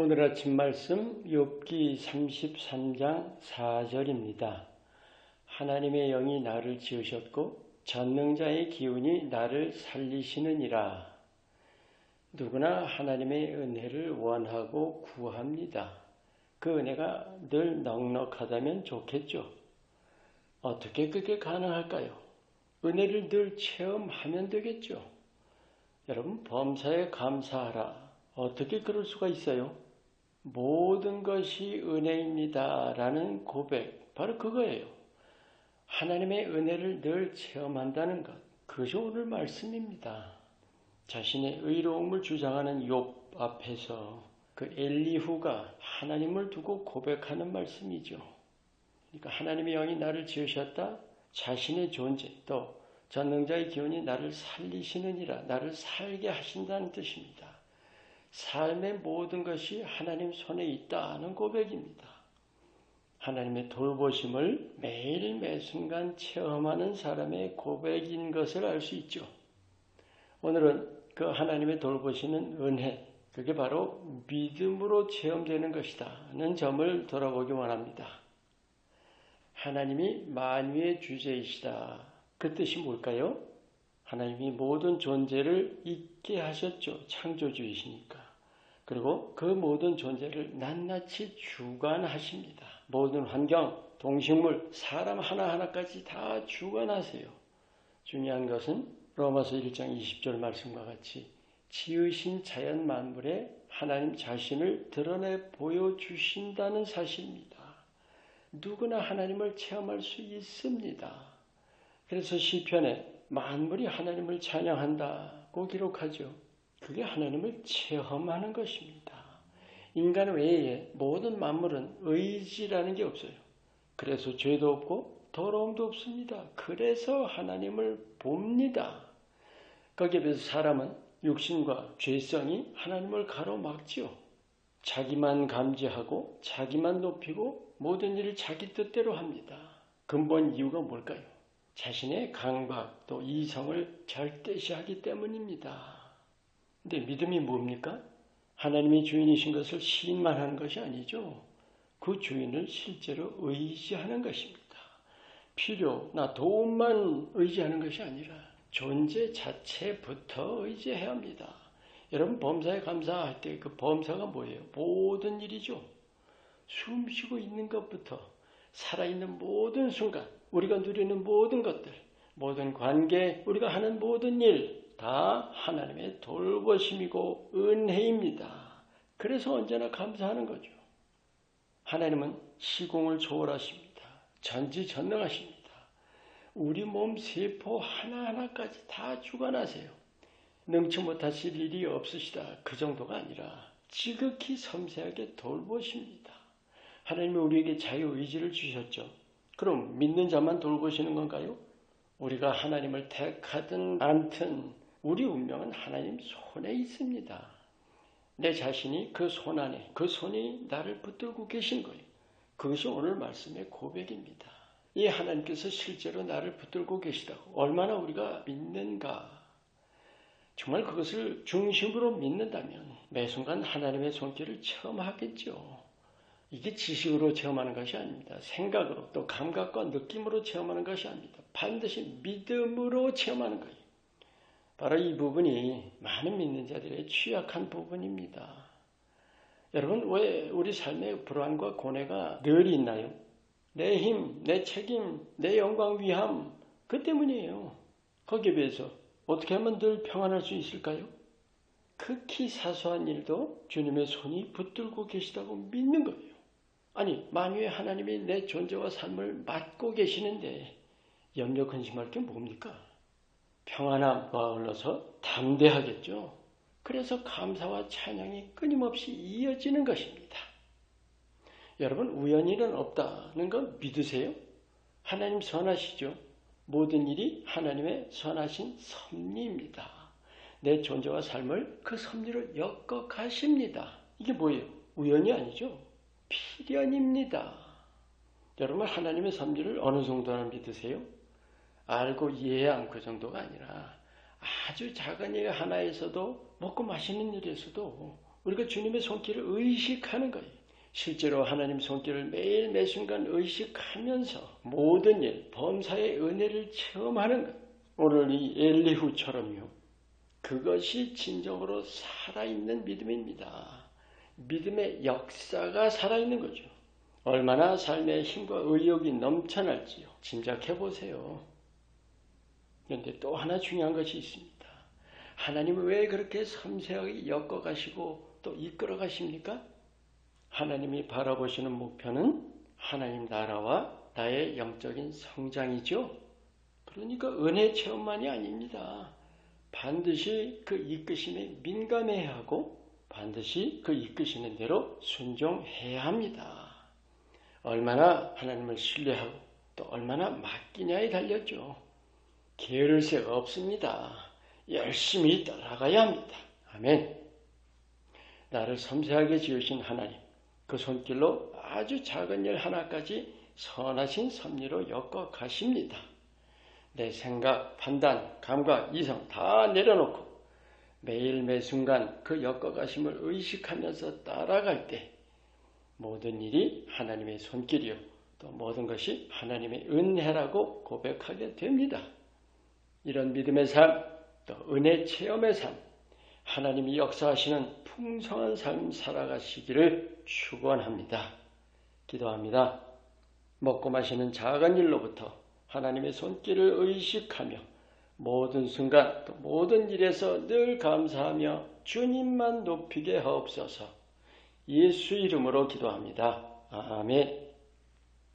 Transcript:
오늘 아침 말씀 욥기 33장 4절입니다. 하나님의 영이 나를 지으셨고 전능자의 기운이 나를 살리시느니라. 누구나 하나님의 은혜를 원하고 구합니다. 그 은혜가 늘 넉넉하다면 좋겠죠. 어떻게 그게 가능할까요? 은혜를 늘 체험하면 되겠죠. 여러분, 범사에 감사하라. 어떻게 그럴 수가 있어요? 모든 것이 은혜입니다. 라는 고백, 바로 그거예요. 하나님의 은혜를 늘 체험한다는 것. 그것이 오늘 말씀입니다. 자신의 의로움을 주장하는 욥 앞에서 그 엘리후가 하나님을 두고 고백하는 말씀이죠. 그러니까 하나님의 영이 나를 지으셨다. 자신의 존재 또 전능자의 기운이 나를 살리시느니라 나를 살게 하신다는 뜻입니다. 삶의 모든 것이 하나님 손에 있다는 고백입니다. 하나님의 돌보심을 매일 매순간 체험하는 사람의 고백인 것을 알 수 있죠. 오늘은 그 하나님의 돌보시는 은혜, 그게 바로 믿음으로 체험되는 것이다는 점을 돌아보기 원합니다. 하나님이 만유의 주제이시다. 그 뜻이 뭘까요? 하나님이 모든 존재를 있게 하셨죠. 창조주이시니까. 그리고 그 모든 존재를 낱낱이 주관하십니다. 모든 환경, 동식물, 사람 하나하나까지 다 주관하세요. 중요한 것은 로마서 1장 20절 말씀과 같이 지으신 자연 만물에 하나님 자신을 드러내 보여주신다는 사실입니다. 누구나 하나님을 체험할 수 있습니다. 그래서 시편에 만물이 하나님을 찬양한다고 기록하죠. 그게 하나님을 체험하는 것입니다. 인간 외에 모든 만물은 의지라는 게 없어요. 그래서 죄도 없고 더러움도 없습니다. 그래서 하나님을 봅니다. 거기에 비해서 사람은 육신과 죄성이 하나님을 가로막지요. 자기만 감지하고 자기만 높이고 모든 일을 자기 뜻대로 합니다. 근본 이유가 뭘까요? 자신의 강박 또 이성을 절대시하기 때문입니다. 근데 믿음이 뭡니까? 하나님이 주인이신 것을 시인만 하는 것이 아니죠. 그 주인을 실제로 의지하는 것입니다. 필요나 도움만 의지하는 것이 아니라 존재 자체부터 의지해야 합니다. 여러분 범사에 감사할 때 그 범사가 뭐예요? 모든 일이죠. 숨 쉬고 있는 것부터 살아있는 모든 순간 우리가 누리는 모든 것들 모든 관계 우리가 하는 모든 일 다 하나님의 돌보심이고 은혜입니다. 그래서 언제나 감사하는 거죠. 하나님은 시공을 초월하십니다. 전지전능하십니다. 우리 몸 세포 하나하나까지 다 주관하세요. 능치 못하실 일이 없으시다. 그 정도가 아니라 지극히 섬세하게 돌보십니다. 하나님이 우리에게 자유의지를 주셨죠. 그럼 믿는 자만 돌보시는 건가요? 우리가 하나님을 택하든 않든 우리 운명은 하나님 손에 있습니다. 내 자신이 그 손 안에 그 손이 나를 붙들고 계신 거예요. 그것이 오늘 말씀의 고백입니다. 이 하나님께서 실제로 나를 붙들고 계시다고 얼마나 우리가 믿는가 정말 그것을 중심으로 믿는다면 매 순간 하나님의 손길을 체험하겠죠. 이게 지식으로 체험하는 것이 아닙니다. 생각으로 또 감각과 느낌으로 체험하는 것이 아닙니다. 반드시 믿음으로 체험하는 거예요. 바로 이 부분이 많은 믿는 자들의 취약한 부분입니다. 여러분, 왜 우리 삶에 불안과 고뇌가 늘 있나요? 내 힘, 내 책임, 내 영광, 위함, 그 때문이에요. 거기에 비해서 어떻게 하면 늘 평안할 수 있을까요? 극히 사소한 일도 주님의 손이 붙들고 계시다고 믿는 거예요. 아니, 만유의 하나님이 내 존재와 삶을 맡고 계시는데 염려 근심할 게 뭡니까? 평안함과 흘러서 담대하겠죠. 그래서 감사와 찬양이 끊임없이 이어지는 것입니다. 여러분 우연히는 없다는 건 믿으세요? 하나님 선하시죠. 모든 일이 하나님의 선하신 섭리입니다. 내 존재와 삶을 그 섭리로 엮어 가십니다. 이게 뭐예요? 우연이 아니죠. 필연입니다. 여러분 하나님의 섭리를 어느 정도나 믿으세요? 알고 이해해 않고 정도가 아니라 아주 작은 일 하나에서도 먹고 마시는 일에서도 우리가 주님의 손길을 의식하는 거예요. 실제로 하나님 손길을 매일 매 순간 의식하면서 모든 일, 범사의 은혜를 체험하는 것. 오늘 이 엘리후처럼요. 그것이 진정으로 살아있는 믿음입니다. 믿음의 역사가 살아있는 거죠. 얼마나 삶의 힘과 의욕이 넘쳐날지요. 짐작해 보세요. 그런데 또 하나 중요한 것이 있습니다. 하나님은 왜 그렇게 섬세하게 엮어가시고 또 이끌어 가십니까? 하나님이 바라보시는 목표는 하나님 나라와 나의 영적인 성장이죠. 그러니까 은혜 체험만이 아닙니다. 반드시 그 이끄심에 민감해야 하고 반드시 그 이끄시는 대로 순종해야 합니다. 얼마나 하나님을 신뢰하고 또 얼마나 맡기냐에 달렸죠. 게으를 새 없습니다. 열심히 따라가야 합니다. 아멘. 나를 섬세하게 지으신 하나님, 그 손길로 아주 작은 일 하나까지 선하신 섭리로 엮어 가십니다. 내 생각, 판단, 감각, 이성 다 내려놓고 매일 매 순간 그 엮어 가심을 의식하면서 따라갈 때 모든 일이 하나님의 손길이요. 또 모든 것이 하나님의 은혜라고 고백하게 됩니다. 이런 믿음의 삶, 또 은혜 체험의 삶, 하나님이 역사하시는 풍성한 삶 살아가시기를 축원합니다. 기도합니다. 먹고 마시는 작은 일로부터 하나님의 손길을 의식하며 모든 순간 또 모든 일에서 늘 감사하며 주님만 높이게 하옵소서. 예수 이름으로 기도합니다. 아멘.